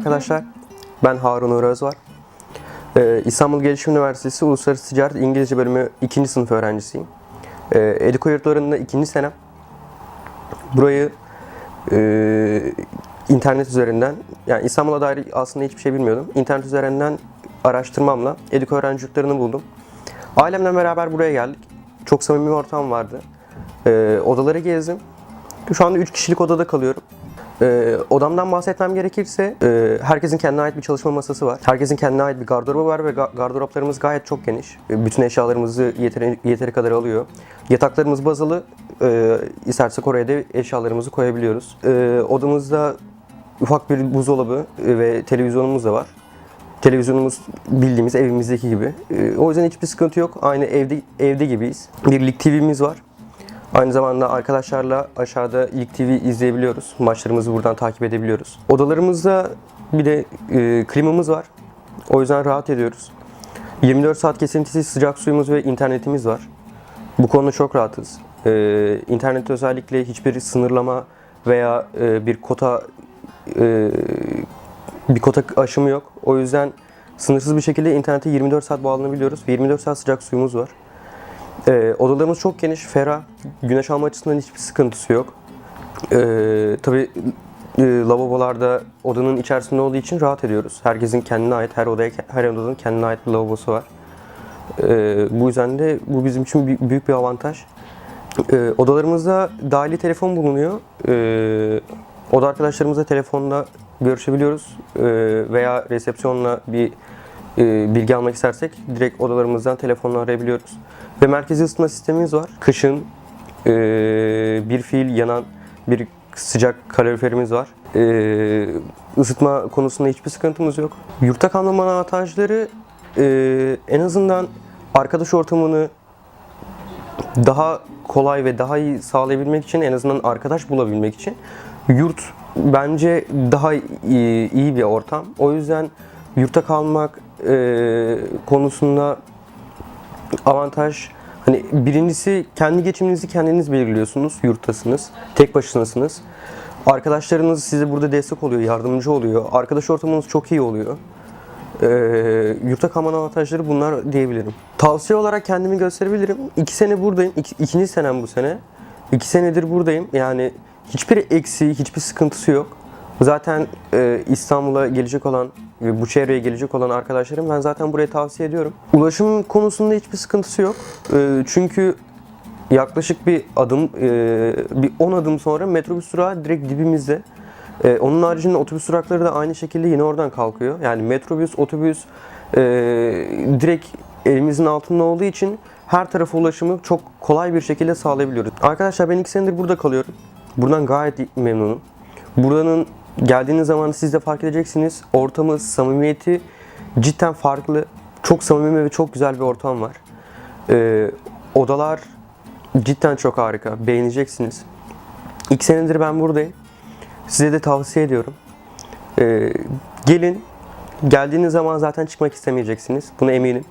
Arkadaşlar, ben Harun Uğur Özvar. Ee, İstanbul Gelişim Üniversitesi Uluslararası Ticaret İngilizce Bölümü 2. sınıf öğrencisiyim. Ee, Ediko yurtlarında 2. senem. Burayı e, internet üzerinden, yani İstanbul'a dair aslında hiçbir şey bilmiyordum. İnternet üzerinden araştırmamla Ediko öğrenci yurtlarını buldum. Ailemle beraber buraya geldik. Çok samimi bir ortam vardı. Ee, odaları gezdim. Şu anda 3 kişilik odada kalıyorum. Ee, odamdan bahsetmem gerekirse e, herkesin kendine ait bir çalışma masası var. Herkesin kendine ait bir gardırobu var ve ga- gardıroplarımız gayet çok geniş. E, bütün eşyalarımızı yeteri, yeteri kadar alıyor. Yataklarımız bazalı. E, istersek oraya da eşyalarımızı koyabiliyoruz. E, odamızda ufak bir buzdolabı e, ve televizyonumuz da var. Televizyonumuz bildiğimiz evimizdeki gibi. E, o yüzden hiçbir sıkıntı yok. Aynı evde evde gibiyiz. Bir lig TV'miz var. Aynı zamanda arkadaşlarla aşağıda Lig TV izleyebiliyoruz. Maçlarımızı buradan takip edebiliyoruz. Odalarımızda bir de e, klimamız var. O yüzden rahat ediyoruz. 24 saat kesintisiz sıcak suyumuz ve internetimiz var. Bu konuda çok rahatız. E, internette özellikle hiçbir sınırlama veya e, bir kota e, bir kota aşımı yok. O yüzden sınırsız bir şekilde internete 24 saat bağlanabiliyoruz ve 24 saat sıcak suyumuz var. Ee, odalarımız çok geniş, ferah. Güneş alma açısından hiçbir sıkıntısı yok. Ee, tabii e, lavabolarda odanın içerisinde olduğu için rahat ediyoruz. Herkesin kendine ait, her odaya, her odanın kendine ait bir lavabosu var. Ee, bu yüzden de bu bizim için büyük- bir avantaj. Ee, odalarımızda dahili telefon bulunuyor. Ee, oda arkadaşlarımızla telefonla görüşebiliyoruz. Ee, veya resepsiyonla bir e, bilgi almak istersek direkt odalarımızdan telefonla arayabiliyoruz. Ve merkezi ısıtma sistemimiz var. Kışın e, bir fiil yanan bir sıcak kaloriferimiz var. E, ısıtma konusunda hiçbir sıkıntımız yok. Yurtta kalmanın avantajları e, en azından arkadaş ortamını daha kolay ve daha iyi sağlayabilmek için en azından arkadaş bulabilmek için yurt bence daha iyi, iyi bir ortam. O yüzden yurtta kalmak e, konusunda avantaj hani birincisi kendi geçiminizi kendiniz belirliyorsunuz. Yurttasınız. Tek başınasınız. Arkadaşlarınız size burada destek oluyor, yardımcı oluyor. Arkadaş ortamınız çok iyi oluyor. Ee, yurtta kalmanın avantajları bunlar diyebilirim. Tavsiye olarak kendimi gösterebilirim. İki sene buradayım. İki, ikinci senem bu sene. İki senedir buradayım. Yani hiçbir eksiği, hiçbir sıkıntısı yok. Zaten e, İstanbul'a gelecek olan bu çevreye gelecek olan arkadaşlarım ben zaten buraya tavsiye ediyorum. Ulaşım konusunda hiçbir sıkıntısı yok. E, çünkü yaklaşık bir adım, e, bir 10 adım sonra metrobüs durağı direkt dibimizde. E, onun haricinde otobüs durakları da aynı şekilde yine oradan kalkıyor. Yani metrobüs, otobüs e, direkt elimizin altında olduğu için her tarafa ulaşımı çok kolay bir şekilde sağlayabiliyoruz. Arkadaşlar ben iki senedir burada kalıyorum. Buradan gayet memnunum. Buranın geldiğiniz zaman siz de fark edeceksiniz. Ortamı, samimiyeti cidden farklı. Çok samimi ve çok güzel bir ortam var. E, odalar cidden çok harika. Beğeneceksiniz. İki senedir ben buradayım. Size de tavsiye ediyorum. Ee, gelin. Geldiğiniz zaman zaten çıkmak istemeyeceksiniz. Buna eminim.